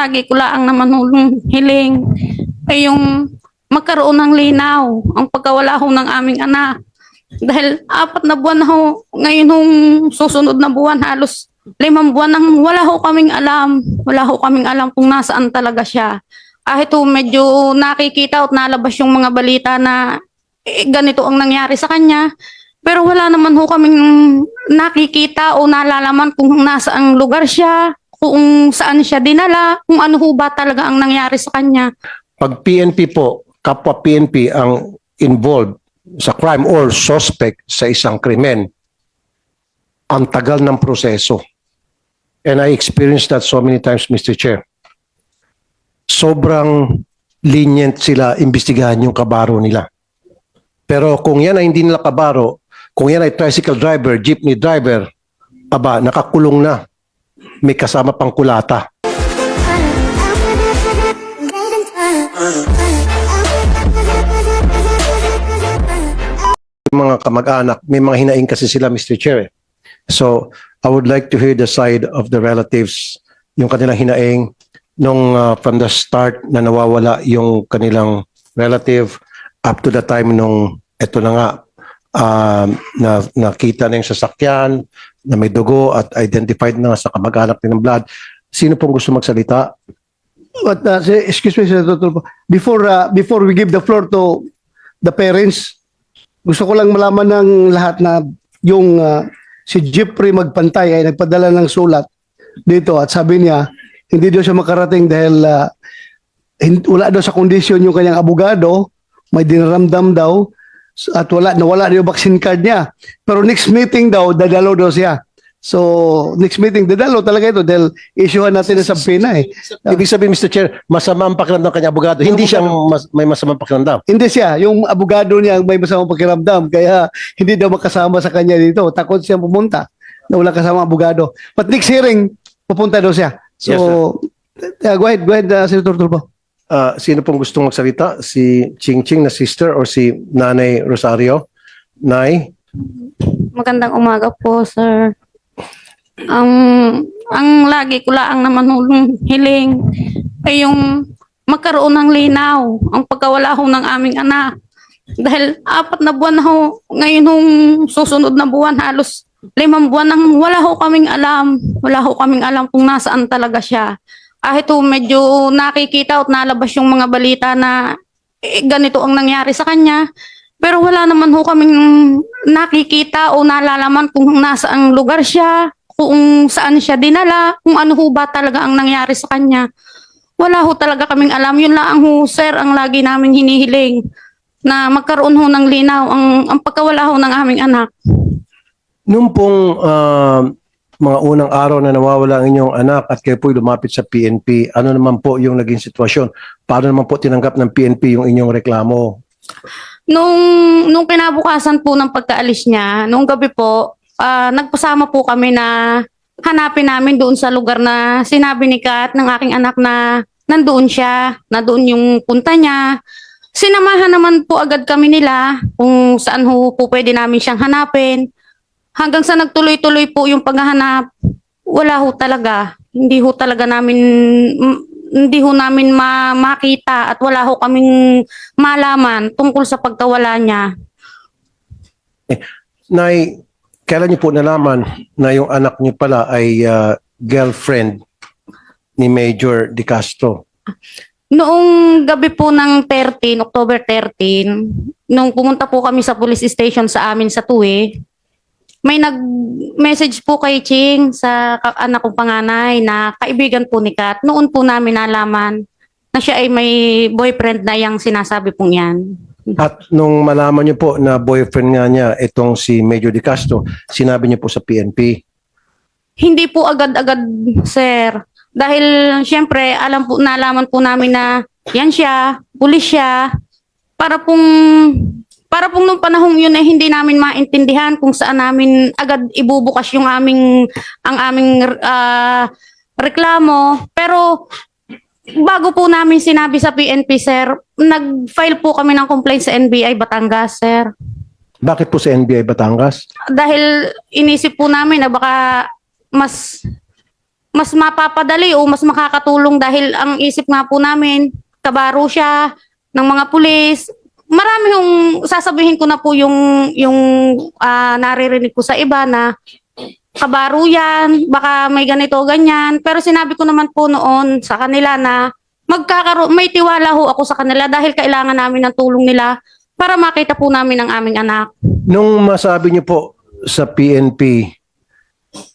lagi ko lang naman hulong hiling ay yung magkaroon ng linaw ang pagkawala ho ng aming anak. Dahil apat na buwan ho, ngayon hong susunod na buwan, halos limang buwan nang wala ho kaming alam. Wala ho kaming alam kung nasaan talaga siya. Kahit ho medyo nakikita at nalabas yung mga balita na eh, ganito ang nangyari sa kanya. Pero wala naman ho kaming nakikita o nalalaman kung nasa ang lugar siya, kung saan siya dinala, kung ano ho ba talaga ang nangyari sa kanya. Pag PNP po, kapwa PNP ang involved sa crime or suspect sa isang krimen, ang tagal ng proseso. And I experienced that so many times, Mr. Chair. Sobrang lenient sila imbestigahan yung kabaro nila. Pero kung yan ay hindi nila kabaro, kung yan ay tricycle driver, jeepney driver, aba, nakakulong na. May kasama pang kulata. Mga kamag-anak, may mga hinaing kasi sila, Mr. Chair. eh. So, I would like to hear the side of the relatives, yung kanilang hinaing, nung uh, from the start na nawawala yung kanilang relative up to the time nung eto na nga um, na nakita na yung sasakyan na may dugo at identified na sa kamag-anak ng blood. Sino pong gusto magsalita? But uh, excuse me, Senator Tulfo. Before uh, before we give the floor to the parents, gusto ko lang malaman ng lahat na yung uh, si Jeffrey Magpantay ay nagpadala ng sulat dito at sabi niya hindi daw siya makarating dahil uh, wala daw sa kondisyon yung kanyang abogado, may dinaramdam daw at wala nawala daw yung vaccine card niya. Pero next meeting daw dadalo daw siya. So next meeting dadalo talaga ito dahil issuehan natin sa subpoena eh. Ibig sabihin, Mr. Chair, masama ang pakiramdam kanya abogado. Hindi siya mas, may masamang pakiramdam. Hindi siya, yung abogado niya ang may masamang pakiramdam kaya hindi daw makasama sa kanya dito. Takot siya pumunta na wala kasama abogado. But next hearing, pupunta daw siya. So, uh, go ahead, go ahead, uh, Senator Turbo. Ah, sino pong gustong magsalita? Si Ching Ching na sister or si Nanay Rosario? Nay? Magandang umaga po, sir. Ang ang lagi ko lang naman hulong hiling ay yung magkaroon ng linaw ang pagkawala ho ng aming anak. Dahil apat na buwan na ho, ngayon hong susunod na buwan, halos limang buwan nang wala ho kaming alam. Wala ho kaming alam kung nasaan talaga siya. Kahit ho medyo nakikita at nalabas yung mga balita na eh, ganito ang nangyari sa kanya. Pero wala naman ho kaming nakikita o nalalaman kung nasa ang lugar siya, kung saan siya dinala, kung ano ho ba talaga ang nangyari sa kanya. Wala ho talaga kaming alam. Yun lang ho, sir, ang lagi namin hinihiling na magkaroon ho ng linaw ang, ang pagkawala ho ng aming anak. Nung pong ah, mga unang araw na nawawala ang inyong anak at kayo po'y lumapit sa PNP, ano naman po yung naging sitwasyon? Paano naman po tinanggap ng PNP yung inyong reklamo? Nung, nung kinabukasan po ng pagkaalis niya, nung gabi po, ah, nagpasama po kami na hanapin namin doon sa lugar na sinabi ni Kat ng aking anak na nandoon siya, na doon yung punta niya. Sinamahan naman po agad kami nila kung saan ho po pwede namin siyang hanapin. Hanggang sa nagtuloy-tuloy po yung paghahanap, wala ho talaga. Hindi ho talaga namin hindi ho namin ma- makita at wala ho kaming malaman tungkol sa pagkawala niya. Nay, kailan niyo po nalaman na yung anak niyo pala ay ah, girlfriend ni Major De Castro? Noong gabi po ng 13, October 13, nung pumunta po kami sa police station sa amin sa Tuwi, may nag-message po kay Ching sa ka- anak kong panganay na kaibigan po ni Kat. Noon po namin nalaman na siya ay may boyfriend na yung sinasabi pong yan. At nung malaman niyo po na boyfriend nga niya itong si Major De Castro, sinabi niyo po sa PNP. Hindi po agad-agad, sir. Dahil syempre, alam po, nalaman po namin na yan siya, pulis siya. Para pong, para pong nung panahong yun ay hindi namin maintindihan kung saan namin agad ibubukas yung aming, ang aming ah, reklamo. Pero bago po namin sinabi sa PNP, sir, nag-file po kami ng complaint sa NBI Batangas, sir. Bakit po sa NBI Batangas? Dahil inisip po namin na baka mas mas mapapadali o mas makakatulong dahil ang isip nga po namin, kabaro siya ng mga pulis. Marami yung sasabihin ko na po yung yung ah, naririnig ko sa iba na kabaro yan, baka may ganito ganyan. Pero sinabi ko naman po noon sa kanila na magkakaroon, may tiwala ho ako sa kanila dahil kailangan namin ng tulong nila para makita po namin ang aming anak. Nung masabi niyo po sa PNP,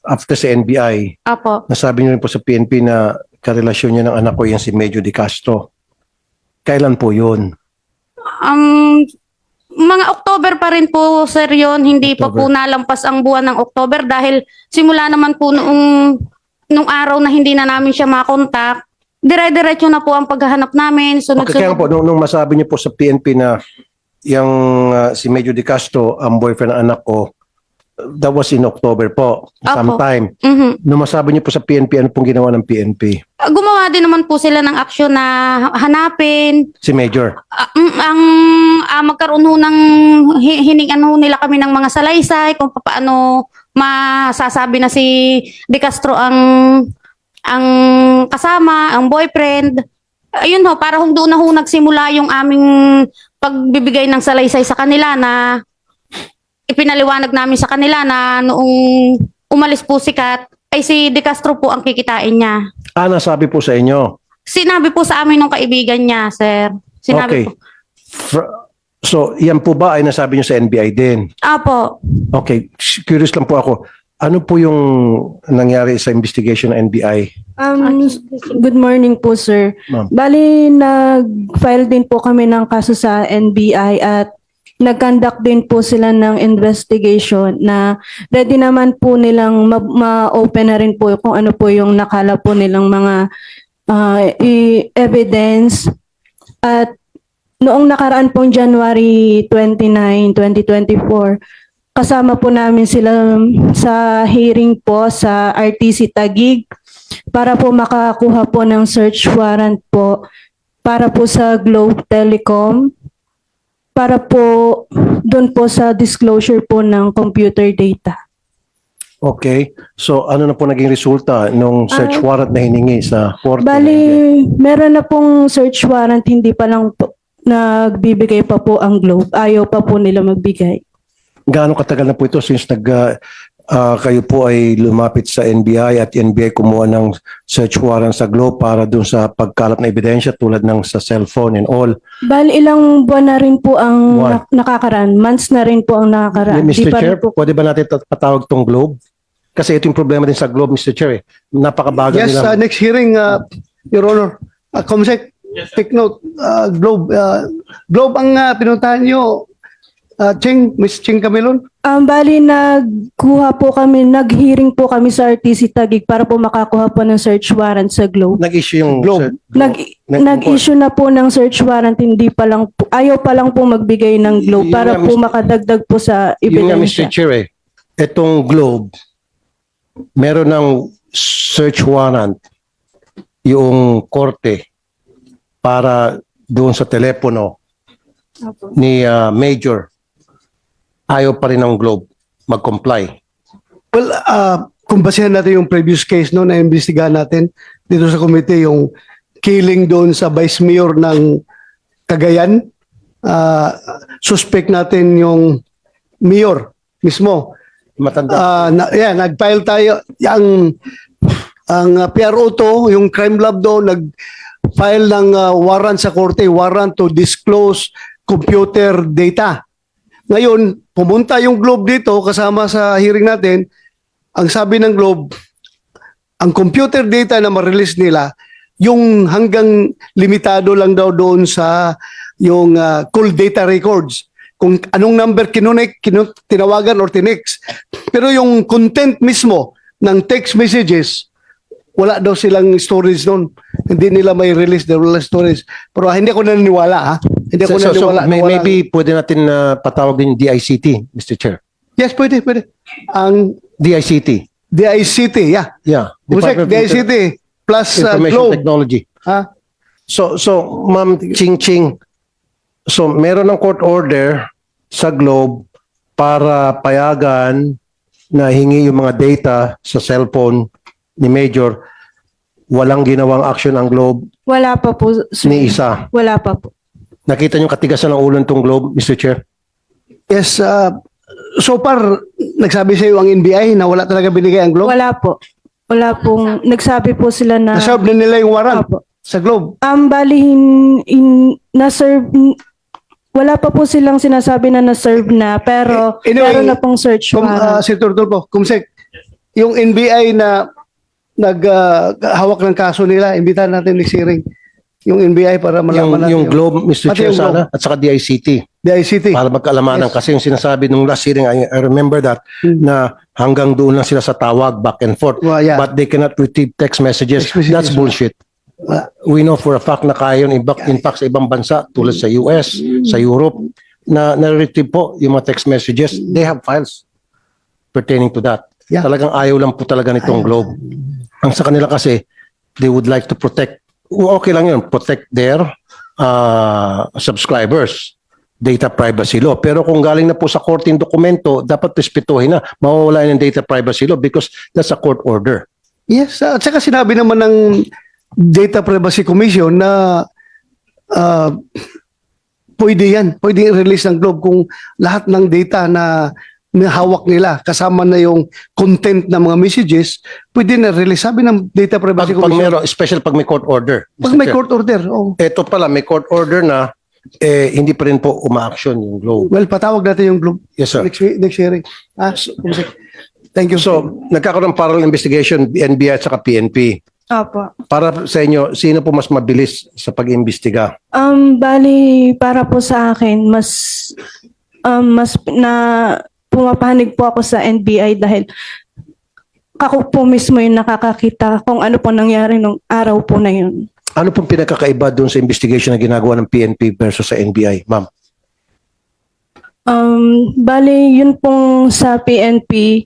after sa NBI, Apo. nasabi niyo rin po sa PNP na karelasyon niya ng anak ko yan si Medyo de Castro. Kailan po yun? Um, mga October pa rin po, sir, yun. Hindi pa po October. nalampas ang buwan ng October dahil simula naman po noong nung araw na hindi na namin siya makontak, dire-diretso na po ang paghahanap namin. Okay, kaya Sunod-sunod. po, nung, nung masabi niyo po sa PNP na yung ah, si Medyo de Castro, ang boyfriend ng anak ko, that was in October po, sometime. Mhm. Nung masabi niyo po sa PNP, ano pong ginawa ng PNP? Gumawa din naman po sila ng aksyon na hanapin. Si Major. Ah, mm, ang ah, magkaroon ho ng hi- hiningan ho nila kami ng mga salaysay kung paano masasabi na si De Castro ang ang kasama, ang boyfriend. Ayun ho, para kung doon na ho nagsimula yung aming pagbibigay ng salaysay sa kanila na ipinaliwanag namin sa kanila na noong umalis po si Kat, ay si De Castro po ang kikitain niya. Ah, nasabi po sa inyo. Sinabi po sa amin ng kaibigan niya, sir. Sinabi Okay. po. Fr- so, yan po ba ay nasabi niyo sa NBI din? Apo. Okay, curious lang po ako. Ano po yung nangyari sa investigation ng NBI? Um, good morning po, sir. Ma'am. Bali, nag-file din po kami ng kaso sa NBI at nag-conduct din po sila ng investigation na ready naman po nilang ma- ma-open na rin po kung ano po yung nakala po nilang mga ah, i- evidence. At noong nakaraan pong January 29, 2024, kasama po namin sila sa hearing po sa RTC Tagig para po makakuha po ng search warrant po para po sa Globe Telecom para po doon po sa disclosure po ng computer data. Okay. So, ano na po naging resulta nung search Ah. warrant na hiningi sa NBI? Bali, meron na pong search warrant, hindi pa lang po, nagbibigay pa po ang Globe. Ayaw pa po nila magbigay. Gaano katagal na po ito since nag ah, ah, kayo po ay lumapit sa NBI at NBI kumuha ng search warrant sa Globe para dun sa pagkalat na ebidensya tulad ng sa cellphone and all. Bali, ilang buwan na rin po ang Buwan. nak- nakakaraan. Months na rin po ang nakakaraan. Di Mr. pa rin Chair, po pwede ba natin tat- patawag tong Globe? Kasi ito yung problema din sa Globe, Mr. Chair. Eh. Napakabagal Yes, nila. uh, next hearing, uh, Your Honor. Uh, Comsec, take note, uh, Globe. uh, Globe ang uh, pinuntahan nyo. Uh, Ching, Miss Ching Camilon. Um, bali, nagkuha po kami, nag-hearing po kami sa RTC Tagig para po makakuha po ng search warrant sa Globe. Nag-issue yung Globe. Nag, Nag- nag-issue na po ng search warrant, hindi pa lang po, ayaw pa lang po magbigay ng Globe Yun para nga, po Mr. makadagdag po sa Yun nga, Mr. ebidensya. Chair, eh. Itong Globe, meron ng search warrant yung korte para doon sa telepono ni ah, Major. Ayaw pa rin ng Globe mag-comply. Well, uh, kung basehan natin yung previous case no, na imbestigahan natin dito sa committee, yung killing doon sa vice mayor ng Cagayan, uh, suspect natin yung mayor mismo. Matanda. Ah, na, yeah, nag-file tayo ang ang uh, PRO to, yung crime lab do nag-file ng uh, warrant sa korte, warrant to disclose computer data. Ngayon, pumunta yung Globe dito kasama sa hearing natin. Ang sabi ng Globe, ang computer data na ma-release nila, yung hanggang limitado lang daw doon sa yung uh, call data records. Kung anong number kinunik, kinu- tinawagan or tinex. Pero yung content mismo ng text messages, wala daw silang storage doon. Hindi nila may release wala storage. Pero ah, hindi ako naniniwala ha. Hindi ako So, so, so, naniniwala. may- wala- maybe pwede natin na patawag din yung DICT, Mr. Chair. Yes, pwede, pwede. Ang DICT. DICT, yeah. Yeah. Busek, Department of DICT plus uh, Information Globe. Technology. Ha? So, so, Ma'am Ching Ching, so meron ng court order sa Globe para payagan na hingi yung mga data sa cellphone ni Major, walang ginawang action ang Globe Wala pa po, sir. ni isa. Wala pa po. Nakita niyo katigasan ng ulo nitong Globe, Mr. Chair? Yes, uh, so far, nagsabi sa iyo ang NBI na wala talaga binigay ang Globe. Wala po. Wala pong, nagsabi po sila na... Na-serve na nila yung warrant Opo. sa Globe. Um, bali, in, in, na-serve, wala pa po silang sinasabi na na-serve na, pero Eh, anyway, meron na pong search Kum, uh, warrant. si Turtulpo, kumsek, yung NBI na naghawak ng kaso nila, imbitahan natin next hearing yung NBI para Yung, malaman natin. yung Globe, Mr. Pati Chair, yung sana, at saka DICT. DICT. Para magkaalamanan. Yes. Kasi yung sinasabi nung last hearing, I, I remember that, Hmm. na hanggang doon lang sila sa tawag, back and forth. Well, yeah. But they cannot retrieve text messages. Messages, That's bullshit. Wala. We know for a fact na kaya yun, in fact, in fact, sa ibang bansa, tulad sa US, sa Europe, na na-retrieve po yung mga text messages. They have files pertaining to that. Yeah. Talagang ayaw lang po talaga nitong Globe. Ang sa kanila kasi, they would like to protect, okay lang yun, protect their uh, subscribers data privacy law. Pero kung galing na po sa court yung dokumento, dapat respetuhin na. Mawawala yung data privacy law because that's a court order. Yes, at saka sinabi naman ng Data Privacy Commission na uh, pwede yan, pwede i-release ng Globe kung lahat ng data na may hawak nila, kasama na yung content ng mga messages, pwede na release. Sabi ng Data Pag, Privacy pag Commission, meron, special pag may court order. pag Mr. may court order, oh. Ito pala, may court order na, eh, hindi pa rin po uma-action yung Globe. Well, patawag natin yung Globe Yes, sir. next, week- next hearing. Ah, so, thank you. So, nagkakaroon ng parallel investigation, NBI at saka PNP. Opo. Para sa inyo, sino po mas mabilis sa pag-imbestiga? Um, bali, para po sa akin, mas, um, mas na pumapanig po ako sa NBI dahil ako po mismo yung nakakakita kung ano po nangyari nung araw po na yun. Ano pong pinagkakaiba doon sa investigation na ginagawa ng PNP versus sa NBI, ma'am? Um, bali, yun pong sa PNP,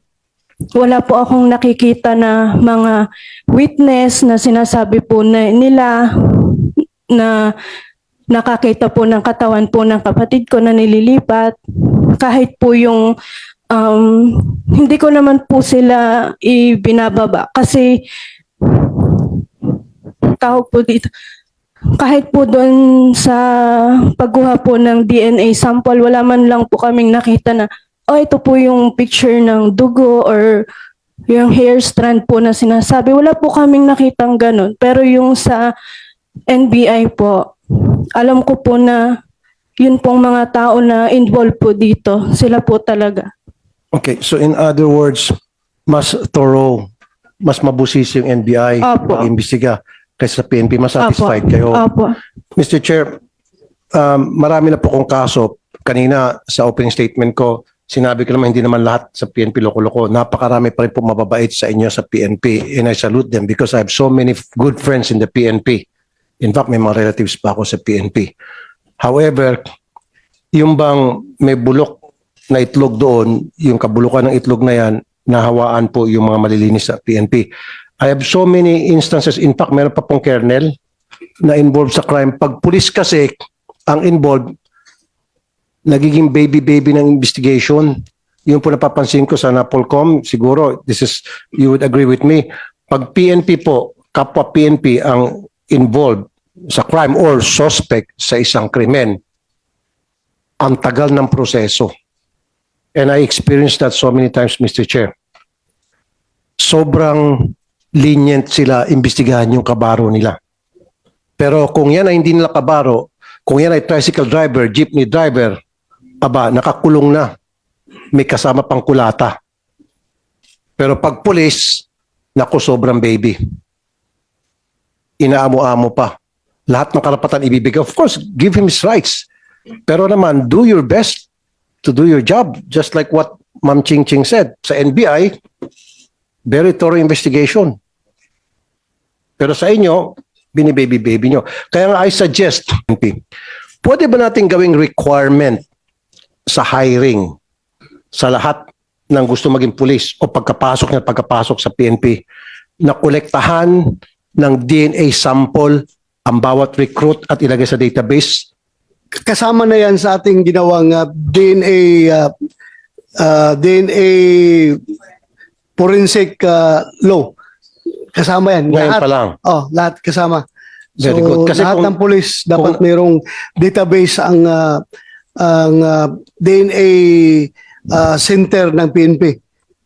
wala po akong nakikita na mga witness na sinasabi po na nila na nakakita po ng katawan po ng kapatid ko na nililipat. Kahit po yung um, hindi ko naman po sila ibinababa kasi tawag po dito kahit po doon sa pagkuha po ng DNA sample, wala man lang po kaming nakita na, oh, ito po yung picture ng dugo or yung hair strand po na sinasabi. Wala po kaming nakitang ganun. Pero yung sa NBI po, alam ko po na yun pong mga tao na involved po dito, sila po talaga. Okay, so in other words, mas thorough, mas mabusisi yung NBI Opo. pag-imbestiga kaysa sa PNP. Mas satisfied kayo. Opo. Mr. Chair, um, marami na po kong kaso. Kanina sa opening statement ko, sinabi ko naman hindi naman lahat sa PNP loko-loko. Napakarami pa rin po mababait sa inyo sa PNP and I salute them because I have so many good friends in the PNP. In fact, may mga relatives pa ako sa PNP. However, yung bang may bulok na itlog doon, yung kabulukan ng itlog na yan, nahawaan po yung mga malilinis sa PNP. I have so many instances, in fact, meron pa pong kernel na involved sa crime. Pag pulis kasi ang involved, nagiging baby-baby ng investigation. Yun po napapansin ko sa Napolcom. Siguro, this is, you would agree with me. Pag PNP po, kapwa PNP ang involved sa crime or suspect sa isang krimen, ang tagal ng proseso. And I experienced that so many times, Mr. Chair. Sobrang lenient sila imbestigahan yung kabaro nila. Pero kung yan ay hindi nila kabaro, kung yan ay tricycle driver, jeepney driver, aba, nakakulong na. May kasama pang kulata. Pero pag pulis, naku, sobrang baby. Inaamo-amo pa. Lahat ng karapatan ibibigay. Of course, give him his rights. Pero naman, do your best to do your job. Just like what Ma'am Ching Ching said. Sa NBI, very thorough investigation. Pero sa inyo, binibaby-baby nyo. Kaya nga I suggest, MP, pwede ba natin gawing requirement sa hiring sa lahat ng gusto maging pulis o pagkapasok niya pagkapasok sa PNP na kolektahan ng DNA sample ang bawat recruit at ilagay sa database? kasama na yan sa ating ginawang uh, DNA uh, uh, DNA forensic uh, law. kasama yan. Ngayon lahat, pa lang. Oh, lahat kasama. Very so, good. Kasi lahat kung- ng police dapat kung- mayroong database ang ah, ang ah, DNA ah, center ng PNP.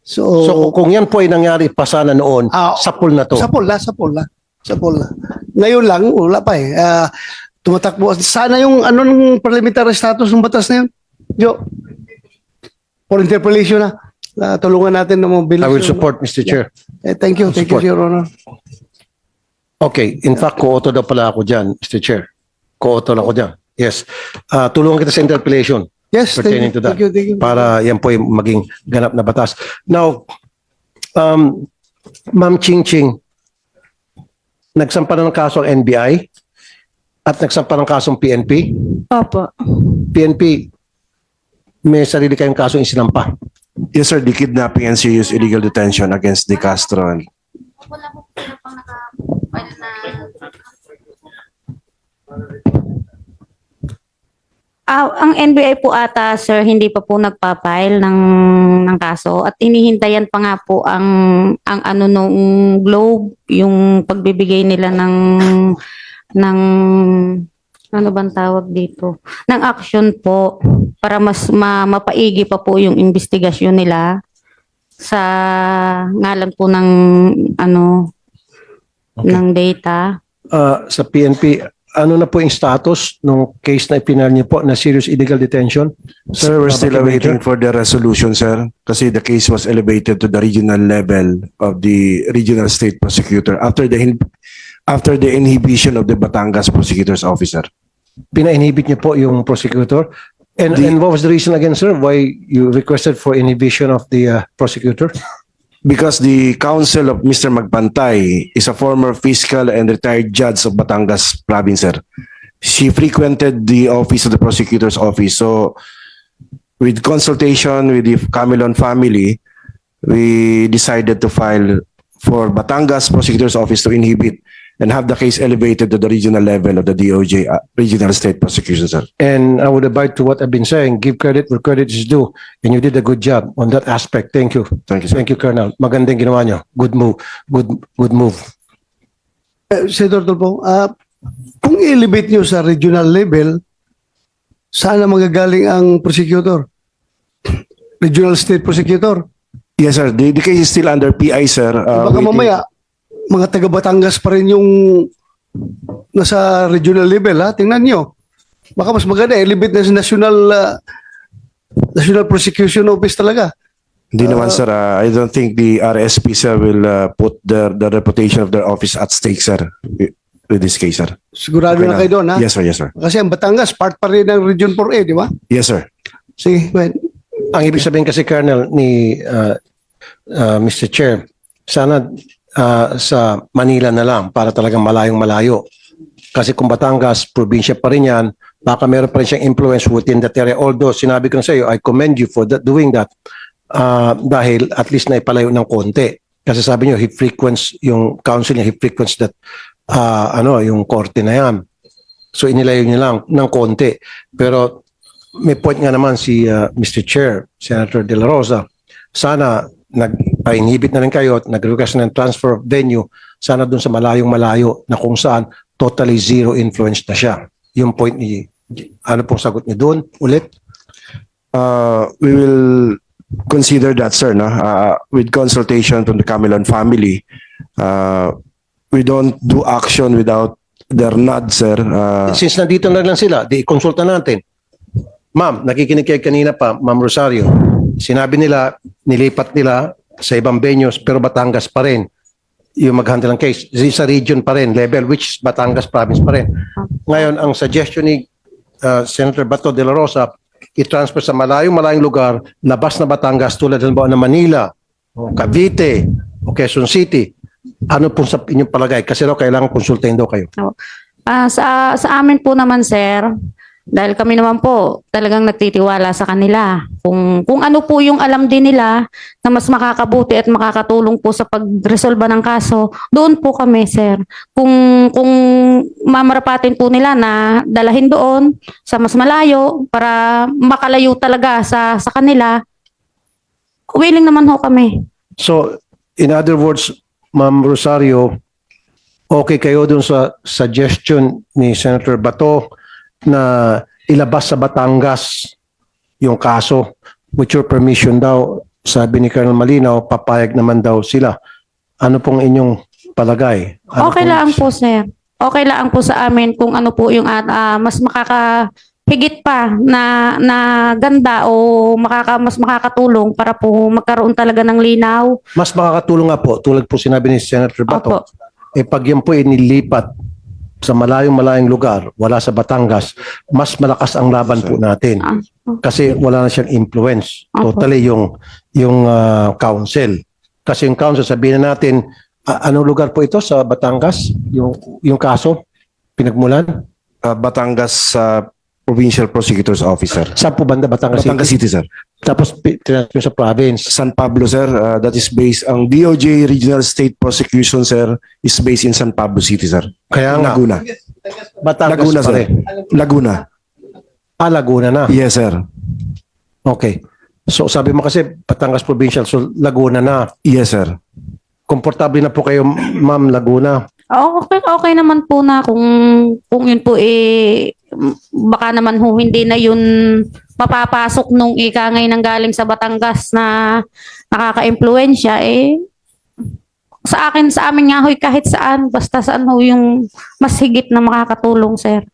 So, So kung yan po ay nangyari pa sana noon, Ah, sa pool na to. sa pool na, sa pool. Sa pool. Ngayon lang, wala pa eh. Ah, tumatakbo. Sana yung ano ng parliamentary status ng batas na yun. Jo. For interpellation na. Ah, tulungan natin na mabilis. I will support, Mr. Chair. Eh, thank you. Thank you, Support. Your Honor. Okay, in fact, co-author daw pala ako dyan, Mr. Chair. Co-author ako dyan. Yes. Ah, tulungan kita sa interpellation Yes, thank you. pertaining to that. Thank you, thank you. Para yan po yung maging ganap na batas. Now, um, Ma'am Ching Ching, nagsampa na ng kaso ang NBI at nagsampa ng kasong PNP. Opo. PNP, may sarili kayong kaso yung sinampa. Yes, sir. The kidnapping and serious illegal detention against De Castro. and- Wala po sila pang naka-file na... Ah, ang NBI po ata, sir, hindi pa po nagpa-file ng, ng kaso at inihintayan pa nga po ang, ang ano nung Globe, yung pagbibigay nila ng, ng, ano bang tawag dito? Ng action po para mas ma, mapaigi pa po yung investigasyon nila sa ngalan po ng ano Okay. ng data. Ah, sa PNP, ano na po yung status ng case na ipinal niyo po na serious illegal detention? Sir, we're still awaiting for the resolution, sir. Kasi the case was elevated to the regional level of the regional state prosecutor after the after the inhibition of the Batangas prosecutor's officer. Pina-inhibit niyo po yung prosecutor? And, The- and what was the reason again, sir, why you requested for inhibition of the uh, prosecutor? Because the counsel of Mr. Magpantay is a former fiscal and retired judge of Batangas province, sir. She frequented the office of the prosecutor's office. So with consultation with the Camelon family, we decided to file for Batangas prosecutor's office to inhibit and have the case elevated to the regional level of the DOJ, uh, regional state prosecution, sir. And I would abide to what I've been saying, give credit where credit is due. And you did a good job on that aspect. Thank you. Thank you, sir. Thank you, Colonel. Magandang ginawa niyo. Good move. Good, good move. Eh, Senator Tulfo, ah, kung i-elevate nyo sa regional level, saan na magagaling ang prosecutor? Regional state prosecutor. Yes, sir. The, the case is still under PI, sir. Uh, Baka waiting- mamaya, mga taga Batangas pa rin yung nasa regional level, ha? Tingnan nyo. Baka mas maganda, elevate na sa national, ah, national prosecution office talaga. Hindi naman sir, uh, I don't think the RSP sir will uh, put the the reputation of their office at stake sir with this case sir. Sigurado Okay na na. kayo doon, ha? Yes sir, yes sir. Kasi ang Batangas, part pa rin ng Region 4A, di ba? Yes sir. Sige, ahead. Ang ibig sabihin kasi, Colonel, ni uh, uh, Mr. Chair, sana uh, sa Manila na lang para talagang malayong malayo. Kasi kung Batangas, probinsya pa rin yan, baka meron pa rin siyang influence within that area. Although, sinabi ko na sa iyo, I commend you for that, doing that uh, dahil at least na ipalayo ng konti. Kasi sabi niyo, he frequents, yung council niya, he frequents that, uh, ano, yung korte na yan. So inilayo niya lang ng konti. Pero may point nga naman si uh, Mr. Chair, Senator De La Rosa. Sana nag-inhibit na rin kayo at nag-request ng transfer of venue. Sana dun sa malayong malayo na kung saan totally zero influence na siya. Yung point ni, ano pong sagot niyo doon ulit? Uh, we will consider that sir no uh, with consultation from the Camelon family. Uh, we don't do action without their nod sir. Uh, Since nandito na lang sila, di konsulta natin. Ma'am, nakikinig kayo kanina pa, Ma'am Rosario. Sinabi nila, nilipat nila sa ibang venues pero Batangas pa rin yung mag-handle ng case. Sa region pa rin, level which is Batangas province pa rin. Ngayon, ang suggestion ni uh, Senator Bato de la Rosa, i-transfer sa malayong malayong lugar, labas na Batangas tulad ng ng Manila, o Cavite, o Quezon City. Ano pong sa inyong palagay? Kasi daw kailangan konsultahin daw kayo. Ah, sa sa amin po naman sir, dahil kami naman po talagang nagtitiwala sa kanila. Kung kung ano po yung alam din nila na mas makakabuti at makakatulong po sa pagresolba ng kaso, doon po kami sir. Kung kung mamarapatin po nila na dalahin doon sa mas malayo para makalayo talaga sa sa kanila, willing naman ho kami. So, in other words, Ma'am Rosario, okay kayo dun sa suggestion ni Senator Bato na ilabas sa Batangas yung kaso with your permission daw, sabi ni Colonel Malinaw, papayag naman daw sila. Ano pong inyong palagay? Ano Okay pong- lang po, sir. Okay lang po sa amin kung ano po yung at ah, mas makakahigit pa na na ganda o makaka mas makakatulong para po magkaroon talaga ng linaw. Mas makakatulong nga po, tulad po sinabi ni Senator Bato, Opo. eh pag yan po inilipat sa malayong-malayong lugar, wala sa Batangas, mas malakas ang laban po natin. Ah, Kasi wala na siyang influence. Totally yung, yung ah, council. Kasi yung council, sabihin na natin, ah, anong lugar po ito sa Batangas? Yung, yung kaso? Pinagmulan? Uh, Batangas uh, Provincial Prosecutor's Officer. Saan po banda? Batangas, Batangas City? City, sir. Tapos tinatapos sa province. San Pablo, sir. Uh, that is based, ang DOJ Regional State Prosecution, sir, is based in San Pablo City, sir. Kaya nga, Laguna. Batangas Laguna, pa sir. Laguna. Ah, Laguna na. Yes, sir. Okay. So sabi mo kasi Batangas Provincial, so Laguna na. Yes, sir. Komportable na po kayo, Ma'am Laguna. Okay, okay naman po na kung kung yun po eh baka naman ho hindi na yun mapapasok nung ikangay ng galing sa Batangas na nakaka-impluwensya eh sa akin sa amin nga hoy kahit saan basta saan ho yung mas higit na makakatulong sir.